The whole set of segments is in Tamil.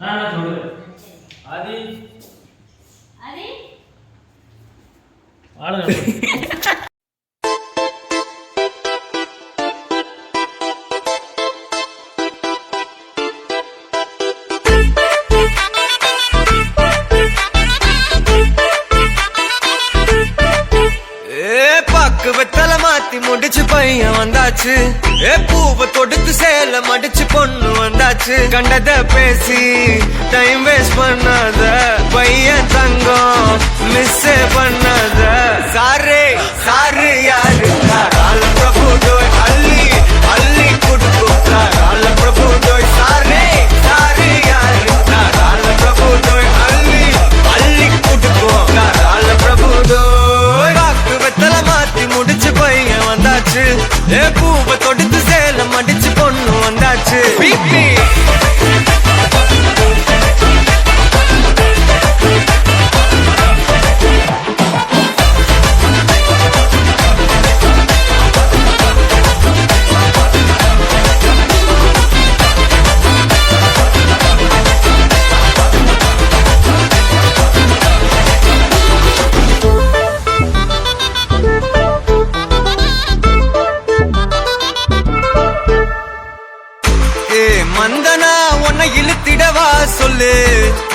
நான் என்ன சொல்றேன் ஆதி? ஆதி? ஆளுங்க பக்குவத்தல மாத்தி முடிச்சு பையன் வந்தாச்சு. ஏ பூவை தொடுத்து சேல மடிச்சு பொண்ணு வந்தாச்சு. கண்டத பேசி டைம் வேஸ்ட் பண்ணாத. பையன் தங்கம் மிஸ் பண்ணாத. சாரே சாரு யாரு? கால பிரபு டோய் அள்ளி அள்ளி கொடுத்து கால பிரபு டோய்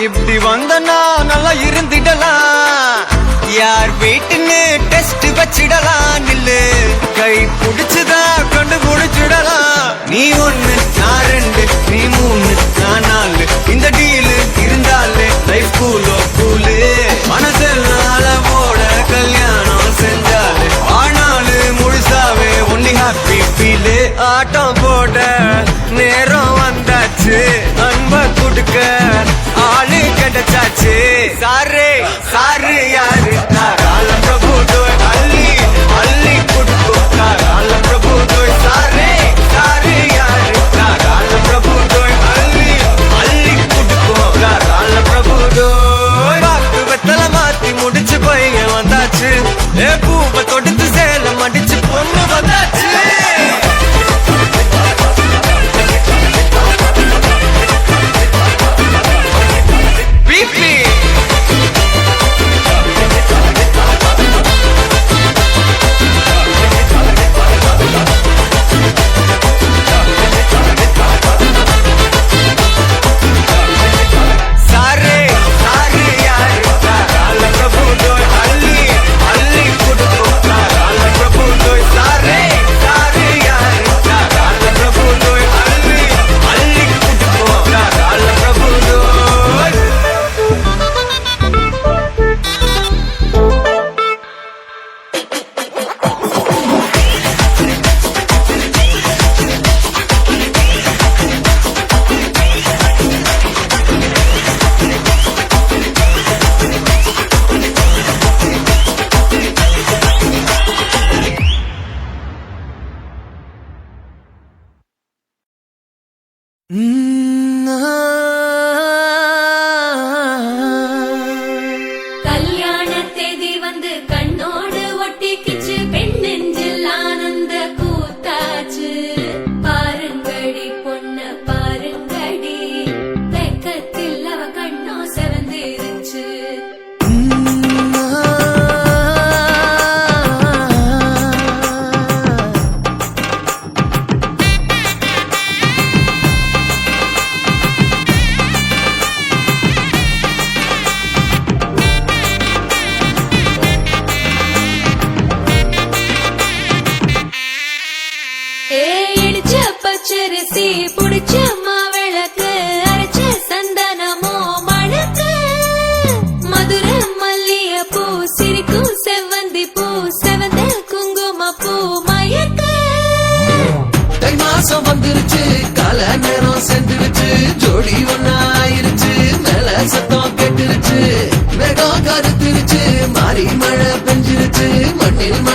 இப்படி வந்தனா நல்லா இருந்திடலாம். யார் வீட்டுன்னு டெஸ்ட் வச்சிடலாம். நில்லு கை புடிச்சுதா கண்டு புடிச்சிடலாம் நீ ஒண்ணு நான் ரெண்டு நீ மூணு நான் நாலு. இந்த சாரு யாரு? கால பிரபு டோய் அள்ளி அள்ளி கொடுக்கும் கால பிரபு டோய் சாரு சாரு யாரு? கால பிரபு டோய் அள்ளி அள்ளி கொடுக்கும் கால பிரபு டோய் பாக்கு வெத்தல மாத்தி முடிச்சு பையன் வந்தாச்சு. ஏ பூவை தொடுத்து தை மாசம் வந்துருச்சு கால நேரம் சென்றுருச்சு ஜோடி ஒன்னாயிருச்சு மேல சத்தம் கெட்டுருச்சு மேகம் கருத்துருச்சு மாறி மழை பெஞ்சிருச்சு மண்ணில் மணம்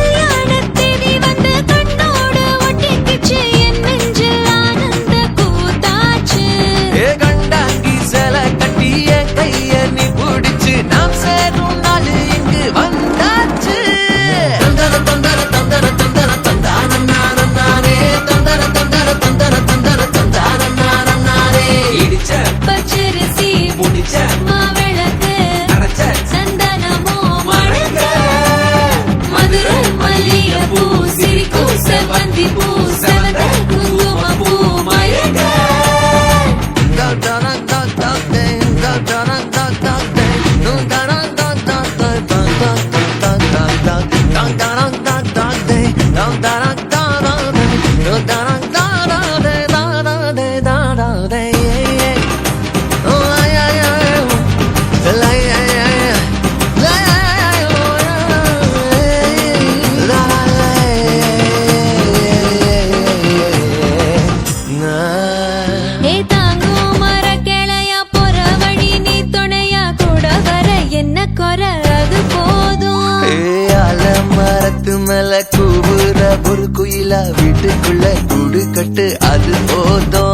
கூவுற ஒரு குயிலா வீட்டுக்குள்ள குடு கட்டு அது போதும்.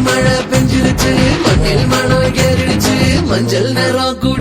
மழை பெஞ்சிருச்சு மண்ணில் மணம் ஏறிடுச்சு மஞ்சள் நிறம் கூட